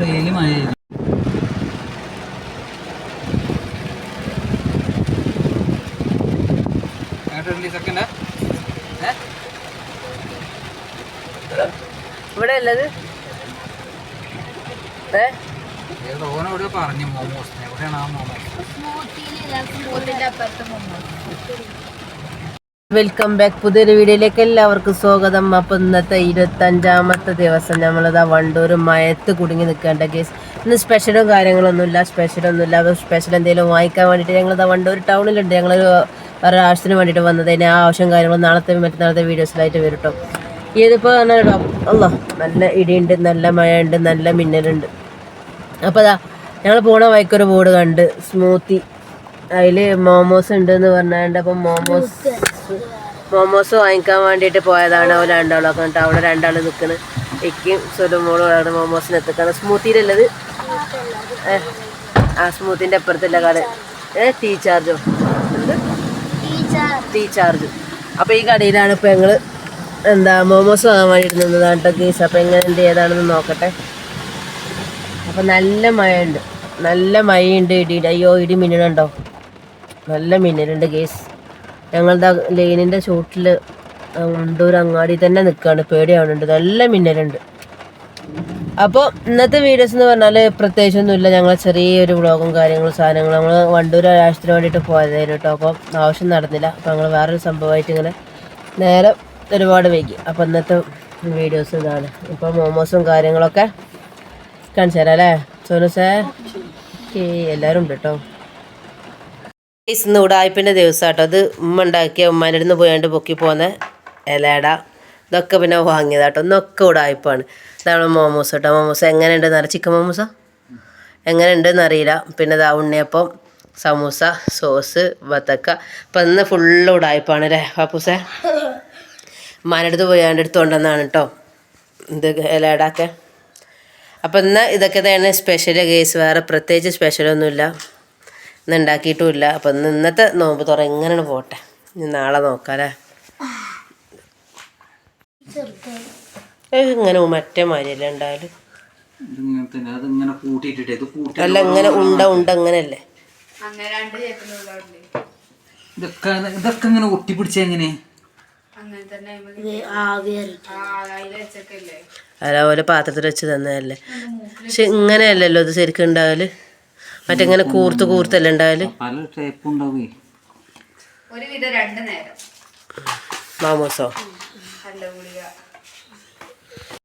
Daily മഴ പെയ്യും. ഏട്ടാ, ഒരു second ഏ? ഏ? ഇവിടെ ഉള്ളത്? ഏ? പറഞ്ഞു മോമോസ്. എവിടെയാണ് ആ മോമോസ്? Welcome back. പുതിയൊരു വീഡിയോയിലേക്ക് എല്ലാവർക്കും സ്വാഗതം. അപ്പം ഇന്നത്തെ ഇരുപത്തഞ്ചാമത്തെ ദിവസം നമ്മളിതാ വണ്ടൂർ മയത്ത് കുടുങ്ങി നിൽക്കേണ്ട കേസ് ഇന്ന് സ്പെഷ്യലും കാര്യങ്ങളൊന്നുമില്ല സ്പെഷ്യലൊന്നുമില്ല അപ്പോൾ സ്പെഷ്യൽ എന്തെങ്കിലും വാങ്ങിക്കാൻ വേണ്ടിയിട്ട് ഞങ്ങളിതാ വണ്ടൂർ ടൗണിലുണ്ട്. ഞങ്ങൾ ഒരു ആവശ്യത്തിന് വേണ്ടിയിട്ട് വന്നത് അതിന് ആ ആവശ്യം കാര്യങ്ങളും നാളത്തെ മറ്റന്നാളത്തെ വീഡിയോസിലായിട്ട് വരും കേട്ടോ ഇതിപ്പോൾ പറഞ്ഞാൽ അല്ലോ നല്ല ഇടിയുണ്ട് നല്ല മഴയുണ്ട് നല്ല മിന്നലുണ്ട്. അപ്പോൾ അതാ ഞങ്ങൾ പോണ വഴിക്കൊരു ബോർഡ് കണ്ട് സ്മൂത്തി. അതിൽ മോമോസ് ഉണ്ട് എന്ന് പറഞ്ഞാണ്ട് അപ്പം മോമോസ് മോമോസ് വാങ്ങിക്കാൻ വേണ്ടിയിട്ട് പോയതാണ് അവർ രണ്ടാളും. ഒക്കെ എന്നിട്ട് അവിടെ രണ്ടാൾ നിൽക്കുന്നത് ഇക്കും അവിടെ മോമോസിന് എത്തിക്കാണ്. സ്മൂത്തിയിലുള്ളത് ആ സ്മൂത്തിന്റെ അപ്പുറത്തുള്ള കട. A T ചാർജോ? T charge. അപ്പോൾ ഈ കടയിലാണ് ഇപ്പോൾ ഞങ്ങൾ എന്താ മോമോസ് വാങ്ങാൻ വേണ്ടി നിന്നതാണ് കേട്ടോ അപ്പം അപ്പോൾ എങ്ങനെയുണ്ട് ഏതാണെന്ന് നോക്കട്ടെ. അപ്പോൾ നല്ല മഴയുണ്ട്. നല്ല മഴയുണ്ട് ഇടിയുടെ അയ്യോ ഇടി മിന്നലുണ്ടോ? നല്ല മിന്നലുണ്ട് കേസ് ഞങ്ങളുടെ ലൈനിന്റെ ചൂട്ടിൽ ഉണ്ടൂർ അങ്ങാടി തന്നെ നിൽക്കുകയാണ് പേടിയാവുന്നുണ്ട് നല്ല മിന്നലുണ്ട്. അപ്പോൾ ഇന്നത്തെ വീഡിയോസ് എന്ന് പറഞ്ഞാൽ പ്രത്യേകിച്ചൊന്നുമില്ല. ഞങ്ങൾ ചെറിയൊരു വ്ളോഗും കാര്യങ്ങളും സാധനങ്ങളും നമ്മൾ വണ്ടൂർ ആവശ്യത്തിന് വേണ്ടിയിട്ട് പോയതായിരുന്നു കേട്ടോ. അപ്പോൾ ആവശ്യം നടന്നില്ല. അപ്പോൾ ഞങ്ങൾ വേറൊരു സംഭവമായിട്ട് ഇങ്ങനെ നേരെ ഒരുപാട് വൈകി. അപ്പോൾ ഇന്നത്തെ വീഡിയോസ് ഇതാണ്. ഇപ്പോൾ മോമോസും കാര്യങ്ങളൊക്കെ കാണിച്ചു തരാം അല്ലേ സോനുസേ സേ എല്ലാവരും ഉണ്ട് കേട്ടോ ഇന്ന് ഉടായ്പിന്റെ കേട്ടോ അത് ഉമ്മ ഉണ്ടാക്കിയ ഉമ്മാന്റെ അടുത്ത് പോയാണ്ട് പൊക്കി പോകുന്ന ഇലയട. ഇതൊക്കെ പിന്നെ വാങ്ങിയതാ കേട്ടോ ഇന്നൊക്കെ ഉടായ്പാണ്. ഇതാണ് മോമോസ് കേട്ടോ മോമോസ് എങ്ങനെയുണ്ടെന്ന് അറിയാം? ചിക്കൻ മോമോസ? എങ്ങനെയുണ്ടെന്ന് അറിയില്ല. പിന്നെ ഇതാ ഉണ്ണിയപ്പം സമൂസ സോസ് വത്തക്ക. അപ്പം ഇന്ന് ഫുള്ള് ഉടായ്പാണ് അല്ലേ പാപ്പൂസേ ഉമ്മാന്റെ പോയി അവന്റെ അടുത്ത് കൊണ്ടുവന്നാണ് കേട്ടോ ഇത് ഇലയടൊക്കെ. അപ്പം ഇന്ന് ഇതൊക്കെ തന്നെ സ്പെഷ്യൽ കേസ് വേറെ പ്രത്യേകിച്ച് സ്പെഷ്യലൊന്നുമില്ല ഇന്ന് ഉണ്ടാക്കിയിട്ടുമില്ല. അപ്പം ഇന്ന് ഇന്നത്തെ നോമ്പ് തുറ എങ്ങനെയാണ് പോട്ടെ? ഇനി നാളെ നോക്കാം അല്ലേ ഏയ് ഇങ്ങനെ മറ്റേ മാതിരിയല്ലേ ഉണ്ടായാലും അല്ല ഇങ്ങനെ ഉണ്ട ഉണ്ട അങ്ങനെയല്ലേ ഇതൊക്കെ ഇതൊക്കെ ഇങ്ങനെ ഒട്ടിപ്പിടിച്ച എങ്ങനെ അങ്ങനെ തന്നെ അതിൽ വെച്ചൊക്കെയല്ലേ അല്ല ഓരോ പാത്രത്തിൽ വെച്ച് തന്നതല്ലേ? പക്ഷെ ഇങ്ങനെയല്ലല്ലോ ഇത് ശരിക്കും ഉണ്ടാവൽ? മറ്റെങ്ങനെ കൂർത്ത് കൂർത്തല്ലേ ഉണ്ടാവൽ? മാമോസോ?